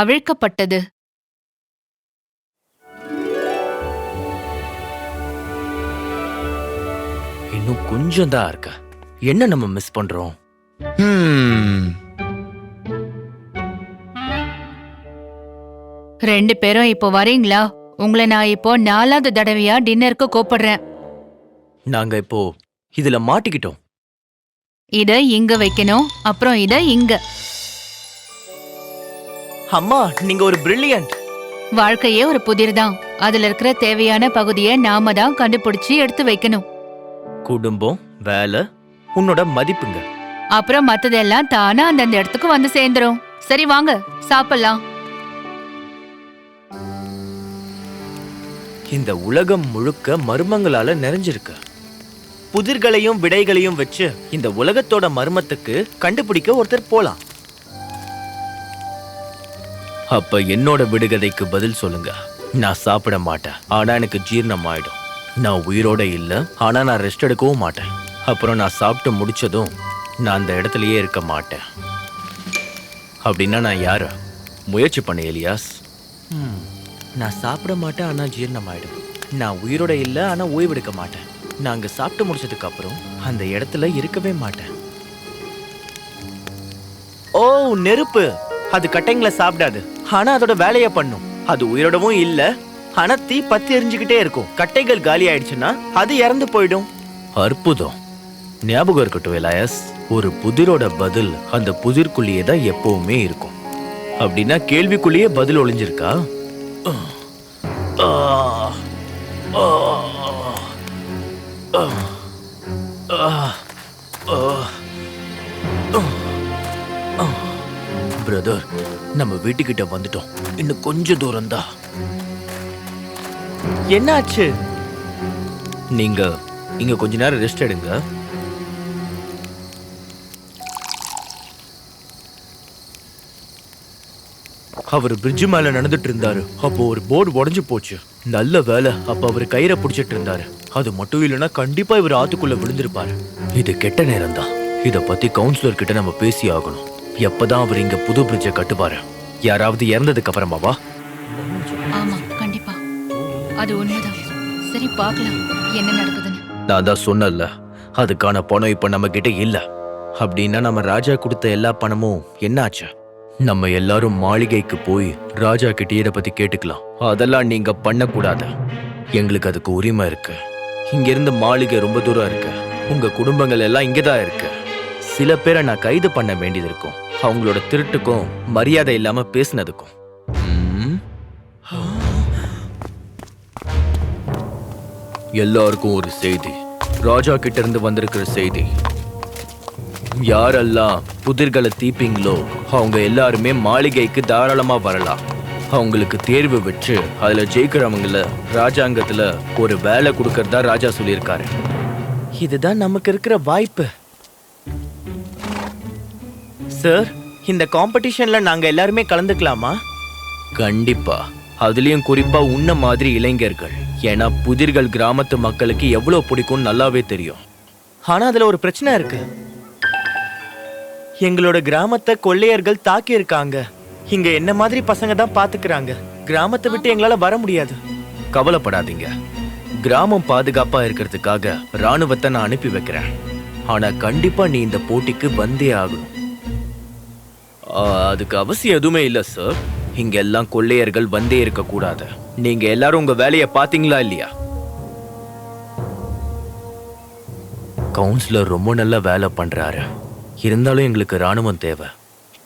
அவிழ்க்கப்பட்டது. இன்னும் கொஞ்சம் தான் இருக்க? என்ன நம்ம மிஸ் பண்றோம்? ரெண்டு பேரும் இப்போ வரீங்களா? உங்களை நான் இப்போ நாலாவது தடவையா டின்னருக்கு கூப்பிடுறேன். நாங்க இப்போ இதுல மாட்டிக்கிட்டோம். இத இங்க வைக்கணும் அப்புறம் இத இங்க. அம்மா நீங்க ஒரு பிரில்லியன்ட் வாழ்க்கையே ஒரு புதிர்தான். அதுல இருக்கிற தேவையான பகுதியை நாம தான் கண்டுபிடிச்சு எடுத்து வைக்கணும். குடும்பம் வேலை உன்னோட மதிப்புங்க. அப்புறம் மத்ததெல்லாம் தானா அந்தந்த இடத்துக்கு வந்து சேர்ந்துரும். சரி வாங்க சாப்பிடலாம். இந்த உலகம் முழுக்க மர்மங்களால நிறைஞ்சிருக்கு. புதிர்களையும் விடைகளையும் வச்சு இந்த உலகத்தோட மர்மத்துக்கு கண்டுபிடிக்க ஒருத்தர் போலாம். அப்ப என்னோட விடுகதைக்கு பதில் சொல்லுங்க. நான் சாப்பிட மாட்டேன். ஆனா எனக்கு ஜீர்ணம் ஆயிடும். நான் உயிரோட இல்ல. ஆனா நான் ரெஸ்ட் எடுக்கவும் மாட்டேன். அப்புறம் நான் சாப்பிட்டு முடிச்சதும் நான் அந்த இடத்துலயே இருக்க மாட்டேன். அப்படின்னா நான் யாரு? முயற்சி பண்ண எலியாஸ். ம், நான் சாப்பிட மாட்டேன் ஆனா ஜீர்ணம் ஆயிடும். நான் உயிரோட இல்ல ஆனா ஓய்வெடுக்க மாட்டேன். நான் அங்க சாப்பிட்டு முடிச்சதுக்கு அப்புறம் அந்த இடத்துல இருக்கவே மாட்டேன். ஓ நெருப்பு. அது கட்டைங்களை சாப்பிடாது. ஆனா அதோட வேலையை பண்ணும். அது உயிரோடவும் இல்ல. ஆனா தீ பத்தி எரிஞ்சுக்கிட்டே இருக்கும். கட்டைகள் காலி ஆயிடுச்சுன்னா அது இறந்து போயிடும். அற்புதம். ஞாபகம் இருக்கட்டும் எலாயஸ். ஒரு புதிரோட பதில் அந்த புதிர்க்குள்ளேயே தான் எப்பவுமே இருக்கும். அப்படின்னா கேள்விக்குள்ளேயே பதில் ஒளிஞ்சிருக்கா? பிரதர் நம்ம வீட்டுக்கிட்ட வந்துட்டோம். இன்னும் கொஞ்ச தூரம் தான் என்னாச்சு? நீங்க இங்க கொஞ்ச நேரம் ரெஸ்ட் எடுங்க. அவர் பிரிட்ஜ் மேல நடந்துட்டு இருந்தாரு. அப்போ ஒரு போர்டு உடஞ்சு போச்சு. நல்ல வேலை. அப்ப அவர் கயிறை பிடிச்சிட்டு இருந்தாரு. அது மட்டும் இல்லைன்னா கண்டிப்பா இவர் ஆத்துக்குள்ள விழுந்திருப்பாரு. இது கெட்ட நேரம் தான் இத பத்தி கவுன்சிலர் கிட்ட நம்ம பேசி ஆகணும். எப்பதான் அவர் இங்க புது பிரிட்ஜை கட்டுவாரு? யாராவது இறந்ததுக்கு அப்புறமாவா ஆமா கண்டிப்பா. அது உண்மைதான். சரி பார்க்கலாம். என்ன நடக்குதுன்னு. நான் தான் சொன்னல அதுக்கான பணம் இப்ப நம்ம கிட்ட இல்ல. அப்படின்னா நம்ம ராஜா கொடுத்த எல்லா பணமும் என்னாச்சு? நம்ம எல்லாரும் மாளிகைக்கு போய் ராஜா கிட்ட இத பத்தி கேட்டுக்கலாம். அதெல்லாம் நீங்க பண்ணக்கூடாது. எங்களுக்கு அதுக்கு உரிமை இருக்கு. இங்க இருந்து மாளிகை ரொம்ப தூரம் இருக்கு. உங்க குடும்பங்கள் எல்லாம் இங்கதான் இருக்கு. சில பேரை நான் கைது பண்ண வேண்டியது இருக்கும். அவங்களோட திருட்டுக்கும் மரியாதை இல்லாம பேசினதுக்கும். எல்லாருக்கும் ஒரு செய்தி. ராஜா கிட்ட இருந்து வந்திருக்கிற செய்தி. யாரெல்லாம் புதிர்களை தீப்பீங்களோ அவங்க எல்லாருமே மாளிகைக்கு தாராளமா வரலாம். அவங்களுக்கு தேர்வு வச்சு அதுல ஜெயிக்கிறவங்கள ராஜாங்கத்துல ஒரு வேலை கொடுக்கறதா ராஜா சொல்லியிருக்காரு. இதுதான் நமக்கு இருக்கிற வாய்ப்பு. சார் இந்த காம்படிஷன்ல நாங்க எல்லாருமே கலந்துக்கலாமா? கண்டிப்பா. அதுலயும் குறிப்பா உன்ன மாதிரி இளைஞர்கள். ஏன்னா புதிர்கள் கிராமத்து மக்களுக்கு எவ்வளவு பிடிக்கும் நல்லாவே தெரியும். ஆனா அதுல ஒரு பிரச்சனை இருக்கு. எங்களோட கிராமத்தை கொள்ளையர்கள் தாக்கி இருக்காங்க இங்க என்ன மாதிரி பசங்க தான் பாத்துக்கிறாங்க. கிராமத்தை விட்டு எங்களால வர முடியாது. கவலைப்படாதீங்க. கிராமம் பாதுகாப்பா இருக்கிறதுக்காக ராணுவத்தை நான் அனுப்பி வைக்கிறேன். ஆனா கண்டிப்பா நீ இந்த போட்டிக்கு வந்தே ஆகணும். ஆ, அதுக்கு அவசியம் எதுவுமே இல்ல சார் இங்க எல்லாம் கொள்ளையர்கள் வந்தே இருக்க கூடாது நீங்க எல்லாரும் உங்க வேலையை பாத்தீங்களா இல்லையா? கவுன்சிலர் ரொம்ப நல்லா வேலை பண்றாரு. இருந்தாலும் எங்களுக்கு ராணுவம் தேவை.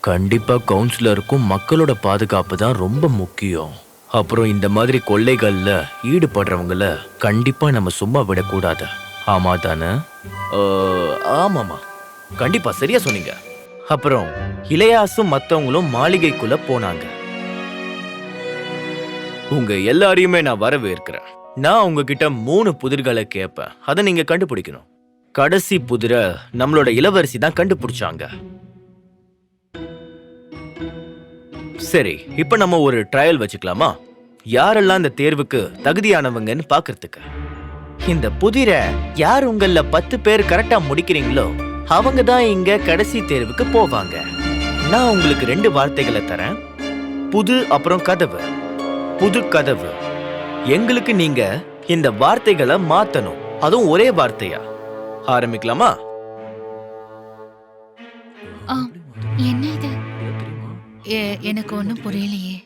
கண்டிப்பா கவுன்சிலருக்கும் மக்களோட பாதுகாப்பு தான் ரொம்ப முக்கியம். அப்புறம் இந்த மாதிரி கொள்ளைகள்ல ஈடுபடுறவங்கள கண்டிப்பா நம்ம சும்மா விடக்கூடாது. ஆமா தானே? ஆமாமா கண்டிப்பா சரியா சொன்னீங்க. அப்புறம் இளையாசும் மத்தவங்களும் மாளிகைக்குள்ள போனாங்க. உங்க எல்லாரையுமே நான் வரவேற்கிறேன். நான் உங்ககிட்ட மூணு புதிர்களை கேட்பேன். அதை நீங்க கண்டுபிடிக்கணும். கடைசி புதிரை நம்மளோட இளவரசி தான் கண்டுபிடிச்சாங்க. சரி இப்ப நம்ம ஒரு ட்ரையல் வச்சுக்கலாமா? யாரெல்லாம் இந்த தேர்வுக்கு தகுதியானவங்கன்னு பாக்குறதுக்கு? இந்த புதிரை யார் உங்கள பத்து பேர் கரெக்டா முடிக்கிறீங்களோ அவங்க தான் இங்க கடைசி தேர்வுக்கு போவாங்க. நான் உங்களுக்கு ரெண்டு வார்த்தைகளை தரேன். புது அப்புறம் கதவு. புது கதவு. எங்களுக்கு நீங்க இந்த வார்த்தைகளை மாத்தணும். அதுவும் ஒரே வார்த்தையா? ஆரம்பிக்கலாமா? என்ன இது? எனக்கு ஒண்ணும் புரியலையே.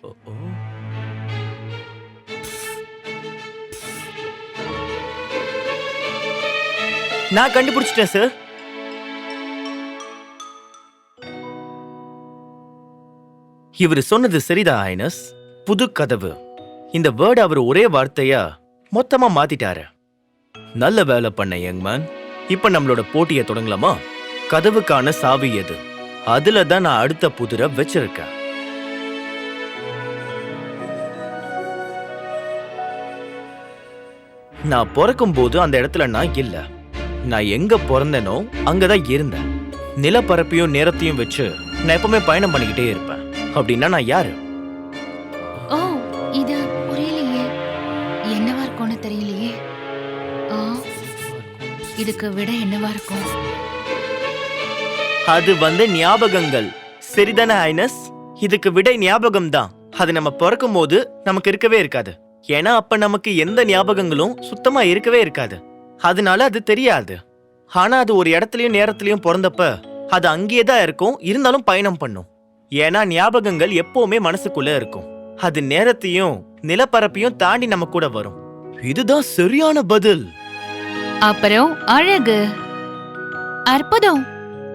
நான் கண்டுபிடிச்சிட்டேன் சார் இவர் சொன்னது சரிதா ஐனஸ். புது கதவு. இந்த வேர்டு அவர் ஒரே வார்த்தையா மொத்தமா மாத்திட்டாரு. நல்ல வேலை பண்ண யங்மேன் இப்ப நம்மளோட போட்டியை தொடங்கலாமா? கதவுக்கான சாவி எது? அதுல தான் நான் அடுத்த புதிரை வச்சிருக்கேன். நான் பிறக்கும் போது அந்த இடத்துல நான் இல்ல. நான் எங்க பிறந்தேனோ அங்கதான் இருந்தேன். நிலப்பரப்பையும் நேரத்தையும் வச்சு நான் எப்பவுமே பயணம் பண்ணிக்கிட்டே இருப்பேன். அப்படின்னா நான் யாரு? ஓ இது புரியலையே. என்னவா இருக்கும்னு தெரியலையே. ஆ இதுக்கு விட என்னவா இருக்கும்? அது வந்து ஞாபகங்கள். சரிதானே ஐனஸ். இதுக்கு விடை ஞாபகம் தான் அது நம்ம பிறக்கும் போது நமக்கு இருக்கவே இருக்காது. ஏன்னா அப்ப நமக்கு எந்த ஞாபகங்களும் சுத்தமா இருக்கவே இருக்காது. அதனால அது தெரியாது. ஆனா அது ஒரு இடத்துலயும் நேரத்திலயும் பிறந்தப்ப அது அங்கேயே தான் இருக்கும். இருந்தாலும் பயணம் பண்ணும். ஏன்னா ஞாபகங்கள் எப்பவுமே மனசுக்குள்ள இருக்கும். அது நேரத்தையும் நிலப்பரப்பையும் தாண்டி நம்ம கூட வரும். இதுதான் சரியான பதில். அப்புறம் அழகு. அற்புதம்.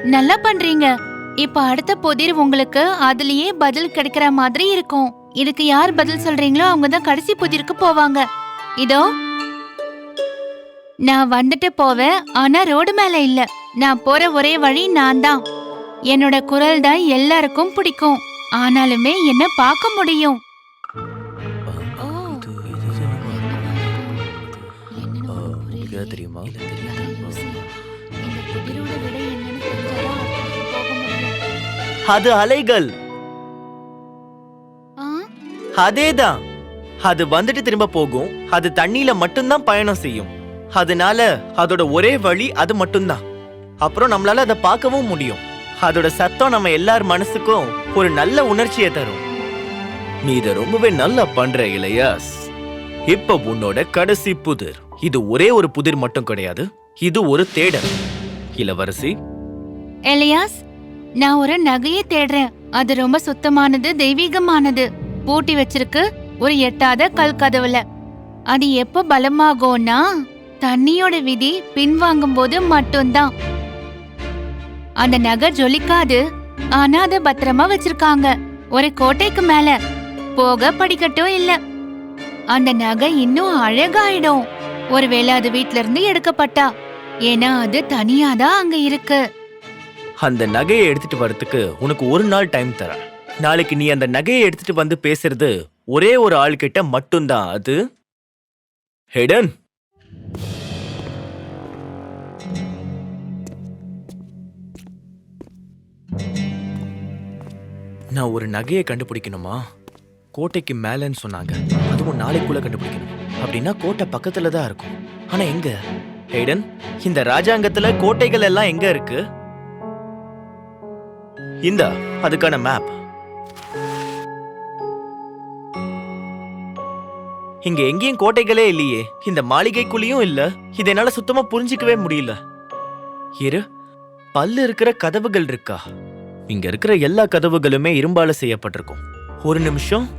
நல்லா பண்றீங்க. இப்ப அடுத்த புதிர் உங்களுக்கு அதுலயே பதில் கிடைக்கிற மாதிரி இருக்கும். இதுக்கு யார் பதில் சொல்றீங்களோ அவங்க தான் கடைசி புதிருக்கு போவாங்க. இதோ. நான் வந்துட்டு போவேன் ஆனா ரோடு மேல இல்ல. நான் போற ஒரே வழி நான் தான் என்னோட குரல் தான் எல்லாருக்கும் பிடிக்கும். ஆனாலுமே என்ன பார்க்க முடியும். தெரியுமா. அது அலைகள்? அதேதான். அது வந்துட்டு திரும்ப போகும். அது தண்ணியில மட்டும்தான் பயணம் செய்யும். அதனால அதோட ஒரே வழி அது மட்டும்தான். அப்புறம் நம்மளால அதை பார்க்கவும் முடியும். அதோட சத்தம் நம்ம எல்லார் மனசுக்கும் ஒரு நல்ல உணர்ச்சியை தரும். நீ இத ரொம்பவே நல்லா பண்ற இளையாஸ். இப்ப உன்னோட கடைசி புதிர். இது ஒரே ஒரு புதிர் மட்டும் கிடையாது. இது ஒரு தேடல். இளவரசி? எலியாஸ் நான் ஒரு நகையை தேடுறேன். அது ரொம்ப சுத்தமானது தெய்வீகமானது. பூட்டி வச்சிருக்கு ஒரு எட்டாத கல் கதவுல அது எப்ப பலமாகும்னா தண்ணியோட விதி பின்வாங்கும் போது மட்டும்தான். அந்த நகை ஜொலிக்காது. ஆனா அதை பத்திரமா வச்சிருக்காங்க. ஒரு கோட்டைக்கு மேல. போக படிக்கட்டும் இல்ல. அந்த நகை இன்னும் அழகாயிடும். ஒருவேளை அது வீட்ல இருந்து எடுக்கப்பட்டா. ஏன்னா அது தனியாதான் அங்க இருக்கு. அந்த நகையை எடுத்துட்டு வரதுக்கு உனக்கு ஒரு நாள் டைம் தரேன். நாளைக்கு நீ அந்த நகையை எடுத்துட்டு வந்து பேசுறது ஒரே ஒரு ஆள் கிட்ட மட்டும்தான் அது? ஹெடன்! நான் ஒரு நகையை கண்டுபிடிக்கணுமா? கோட்டைக்கு மேலன்னு சொன்னாங்க. அதுவும் நாளைக்குள்ள கண்டுபிடிக்கணும். அப்படின்னா கோட்டை பக்கத்துல தான் இருக்கும். ஆனா எங்க? ஹெய்டன் இந்த ராஜாங்கத்துல கோட்டைகள் எல்லாம் எங்க இருக்கு? இந்த அதுக்கான மேப் இங்க எங்கேயும் கோட்டைகளே இல்லையே. இந்த மாளிகைக்குள்ளேயும் இல்ல. இதை என்னால சுத்தமா புரிஞ்சிக்கவே முடியல. இரு பல்லு இருக்கிற கதவுகள் இருக்கா? இங்க இருக்கிற எல்லா கதவுகளுமே இரும்பால செய்யப்பட்டிருக்கும். ஒரு நிமிஷம்.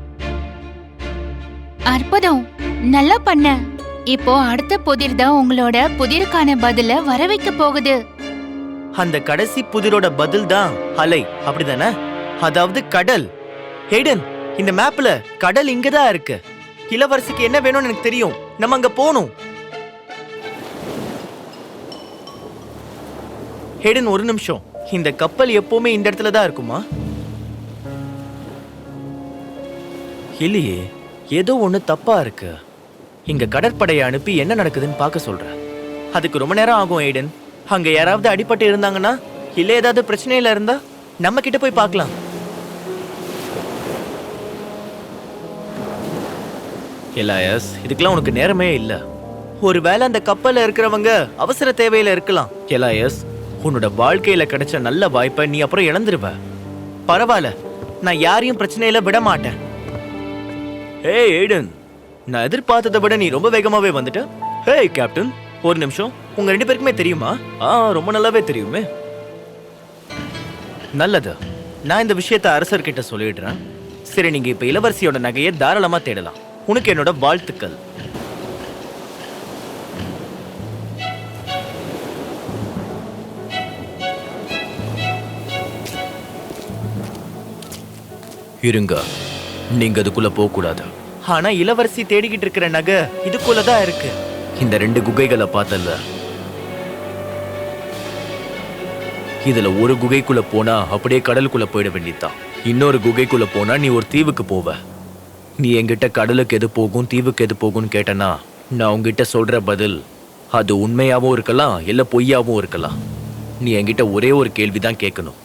அற்புதம். நல்லா பண்ண. இப்போ அடுத்த புதிர் தான் உங்களோட புதிருக்கான பதில வர வைக்க போகுது. அந்த கடைசி புதிரோட பதில் தான் அலை. அப்படிதானே? அதாவது கடல். ஹேடன் இந்த மேப்ல கடல் இங்கதான் இருக்கு. இளவரசிக்கு என்ன வேணும்னு எனக்கு தெரியும். நம்ம அங்க போகணும். ஹேடன் ஒரு நிமிஷம். இந்த கப்பல் எப்பவுமே இந்த இடத்துல தான் இருக்குமா? இல்லையே ஏதோ ஒண்ணு தப்பா இருக்கு. இங்க கடற்படையை அனுப்பி என்ன நடக்குதுன்னு பார்க்க சொல்றேன் அதுக்கு ரொம்ப நேரம் ஆகும் ஐடன் அங்க யாராவது அடிபட்டு இருந்தாங்கன்னா இல்ல ஏதாவது பிரச்சனையில இருந்தா நம்ம கிட்ட போய் பார்க்கலாம். எலாயஸ் இதுக்கெல்லாம் உனக்கு நேரமே இல்ல. ஒருவேளை அந்த கப்பல்ல இருக்கிறவங்க அவசர தேவையில இருக்கலாம். எலாயஸ் உன்னோட வாழ்க்கையில கிடைச்ச நல்ல வாய்ப்பை நீ அப்புறம் இழந்துருவ. பரவாயில்ல நான் யாரையும் பிரச்சனையில விட மாட்டேன் ஏய் ஏடன் நான் எதிர்பார்த்ததை விட நீ ரொம்ப வேகமாவே வந்துட்ட. ஹேய் கேப்டன் ஒரு நிமிஷம். உங்க ரெண்டு பேருக்குமே தெரியுமா? ஆ ரொம்ப நல்லாவே தெரியுமே. நல்லது. நான் இந்த விஷயத்த அரசர்கிட்ட சொல்லிடுறேன். சரி நீங்க இப்ப இளவரசியோட நகையை தாராளமா தேடலாம். உனக்கு என்னோட வாழ்த்துக்கள். இருங்க. நீங்க அதுக்குள்ள போக கூடாது ஆனா இளவரசி தேடிக்கிட்டு இருக்கிற நகை இதுக்குள்ளதான் இருக்கு. இந்த ரெண்டு குகைகளை பார்த்தல இதுல ஒரு குகைக்குள்ள போனா அப்படியே கடலுக்குள்ள போயிட வேண்டியதுதான் இன்னொரு குகைக்குள்ள போனா நீ ஒரு தீவுக்கு போவ. நீ என்கிட்ட கடலுக்கு எது போகும் தீவுக்கு எது போகும்னு கேட்டனா நான் உங்ககிட்ட சொல்ற பதில் அது உண்மையாவும் இருக்கலாம் இல்ல பொய்யாவும் இருக்கலாம். நீ என்கிட்ட ஒரே ஒரு கேள்விதான் கேட்கணும்.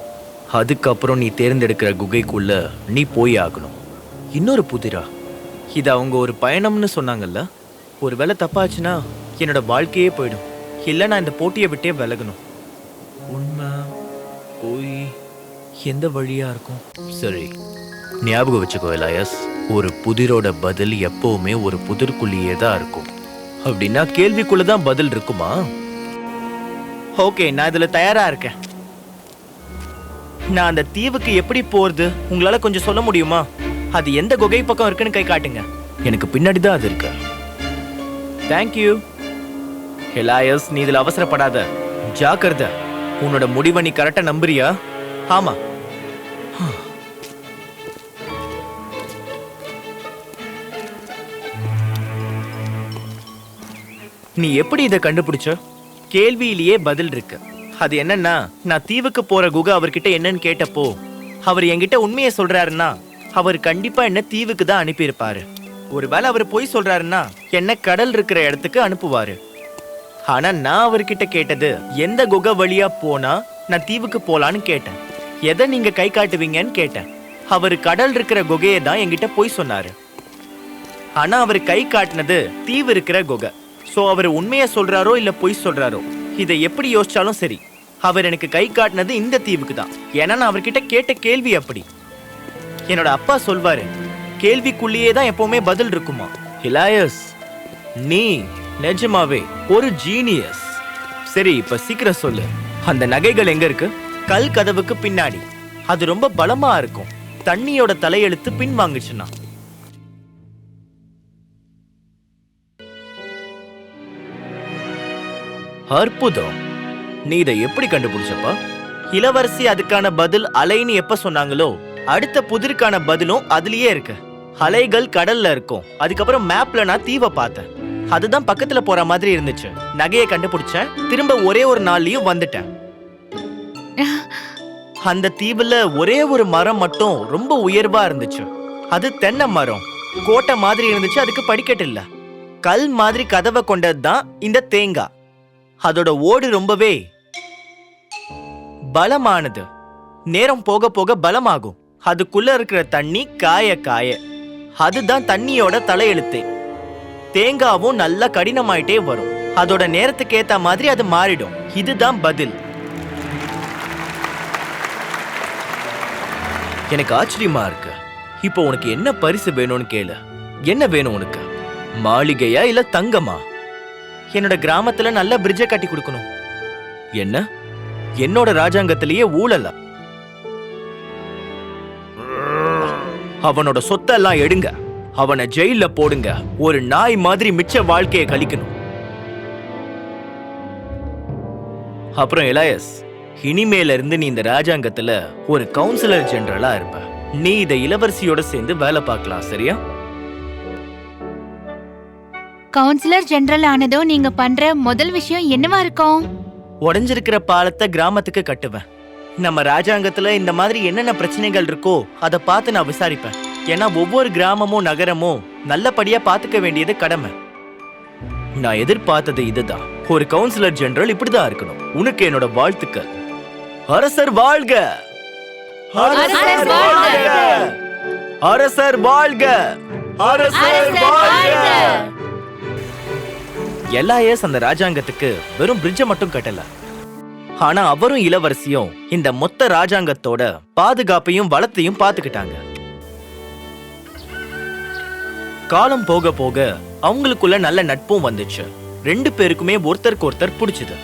அதுக்கப்புறம் நீ தேர்ந்தெடுக்கிற குகைக்குள்ள நீ போய் ஆகணும். இன்னொரு புதிரா? இது அவங்க ஒரு பயணம்னு சொன்னாங்கல்ல? ஒரு வேளை தப்பாச்சுன்னா என்னோட வாழ்க்கையே போயிடும். இல்லை நான் இந்த போட்டியை விட்டே விலகணும். உண்மை போய் எந்த வழியா இருக்கும்? சரி ஞாபகம் வச்சுக்கோ எலாயஸ். ஒரு புதிரோட பதில் எப்பவுமே ஒரு புதிர்க்குள்ளேயே தான் இருக்கும். அப்படின்னா கேள்விக்குள்ள தான் பதில் இருக்குமா? ஓகே நான் இதுல தயாரா இருக்கேன். நான் அந்த தீவுக்கு எப்படி போறது? உங்களால கொஞ்சம் சொல்ல முடியுமா? அது எந்த குகை பக்கம் இருக்குன்னு கை காட்டுங்க. எனக்கு பின்னாடி தான் அது இருக்கு. தேங்க்யூ ஹெலாயஸ் நீ இதில் அவசரப்படாத. ஜாக்கிரதை. உன்னோட முடிவை நீ கரெக்டாக நம்புறியா? ஆமா. நீ எப்படி இதை கண்டுபிடிச்ச? கேள்வியிலேயே பதில் இருக்கு. அது என்னன்னா நான் தீவுக்கு போற குகை அவர்கிட்ட என்னன்னு கேட்டப்போ அவர் என்கிட்ட உண்மையை சொல்றாருன்னா அவர் கண்டிப்பா என்ன தீவுக்கு தான் அனுப்பியிருப்பாரு. ஒருவேளை அவர் பொய் சொல்றாருன்னா என்ன கடல் இருக்கிற இடத்துக்கு அனுப்புவாரு. ஆனா நான் அவர்கிட்ட கேட்டது எந்த குகை வழியா போனா நான் தீவுக்கு போலான்னு கேட்டேன். எதை நீங்க கை காட்டுவீங்கன்னு கேட்டேன். அவர் கடல் இருக்கிற குகையை தான் என்கிட்ட பொய் சொன்னாரு. ஆனா அவர் கை காட்டினது தீவு இருக்கிற குகை. சோ அவர் உண்மையை சொல்றாரோ இல்ல பொய் சொல்றாரோ? இதை எப்படி யோசிச்சாலும் சரி. அவர் எனக்கு கை காட்டினது இந்த தீவுக்கு தான். ஏன்னா நான் அவர்கிட்ட கேட்ட கேள்வி அப்படி. என்னோட அப்பா சொல்வாரு கேள்விக்குள்ளேயே தான் எப்பவுமே பதில் இருக்குமா? ஹிலாயஸ் நீ நிஜமாவே ஒரு ஜீனியஸ் சரி இப்ப சீக்கிரம் சொல்லு. அந்த நகைகள் எங்க இருக்கு? கல் கதவுக்கு பின்னாடி. அது ரொம்ப பலமா இருக்கும். தண்ணியோட தலையெழுத்து பின் அற்புதம். நீ இதை எப்படி கண்டுபிடிச்சப்பா? இளவரசி அதுக்கான பதில் அலைன்னு எப்ப சொன்னாங்களோ அடுத்த புதிருக்கான பதிலும் அதுலயே இருக்கு. அலைகள் கடல்ல இருக்கும். அதுக்கப்புறம் மேப்ல நான் தீவை பார்த்தேன். அதுதான் பக்கத்துல போற மாதிரி இருந்துச்சு. நகையை கண்டுபிடிச்சேன். திரும்ப ஒரே ஒரு நாள்லயும் வந்துட்டேன். அந்த தீவுல ஒரே ஒரு மரம் மட்டும் ரொம்ப உயர்வா இருந்துச்சு. அது தென்னை மரம். கோட்டை மாதிரி இருந்துச்சு. அதுக்கு படிக்கட்டு இல்ல. கல் மாதிரி கதவை கொண்டது தான் இந்த தேங்காய். அதோட ஓடு ரொம்பவே பலமானது. நேரம் போக போக பலமாகும். அதுக்குள்ள இருக்கிற தண்ணி காய காய. அதுதான் தண்ணியோட தலையெழுத்து. தேங்காவும் நல்லா கடினமாயிட்டே வரும். அதோட நேரத்துக்கு ஏத்த மாதிரி அது மாறிடும். இதுதான் பதில். எனக்கு ஆச்சரியமா இருக்கு. இப்போ உனக்கு என்ன பரிசு வேணும்னு கேளு. என்ன வேணும் உனக்கு? மாளிகையா இல்ல தங்கமா? என்னோட கிராமத்துல நல்ல பிரிட்ஜை கட்டி கொடுக்கணும். என்ன? என்னோட ராஜாங்கத்திலேயே ஊழலா அவனோட சொத்தெல்லாம் எடுங்க. அவனை ஜெயில போடுங்க. ஒரு நாய் மாதிரி மிச்ச வாழ்க்கையை கழிக்கணும். அப்புறம் எலாயஸ் இனிமேல இருந்து நீ இந்த ராஜாங்கத்துல ஒரு கவுன்சிலர் ஜெனரலா இருப்ப. நீ இதை இளவரசியோட சேர்ந்து வேலை பார்க்கலாம் சரியா? கவுன்சிலர் ஜெனரல் ஆனதோ நீங்க பண்ற முதல் விஷயம் என்னவா இருக்கும்? உடைஞ்சிருக்கிற பாலத்தை கிராமத்துக்கு கட்டுவேன். நம்ம ராஜாங்கத்துல இந்த மாதிரி என்னென்ன பிரச்சனைகள் இருக்கோ அதை பார்த்து நான் விசாரிப்பேன். ஏன்னா ஒவ்வொரு கிராமமும் நகரமும் நல்லபடியா பாத்துக்க வேண்டியது கடமை. நான் எதிர்பார்த்தது இதுதான். ஒரு கவுன்சிலர் ஜெனரல் இப்படிதான் இருக்கணும். உனக்கு என்னோட வாழ்த்துக்கள். அரசர் வாழ்க! அரசர் வாழ்க! அரசர் வாழ்க! அரசர் வாழ்க! எல்ஐஎஸ் அந்த ராஜாங்கத்துக்கு வெறும் பிரிட்ஜை மட்டும் கட்டல. ஆனா அவரும் இளவரசியும் இந்த மொத்த ராஜாங்கத்தோட பாதுகாப்பையும் வளத்தையும் பாத்துக்கிட்டாங்க காலம் போக போக அவங்களுக்குள்ள நல்ல நட்பும் வந்துச்சு. ரெண்டு பேருக்குமே ஒருத்தருக்கு ஒருத்தர் பிடிச்சது.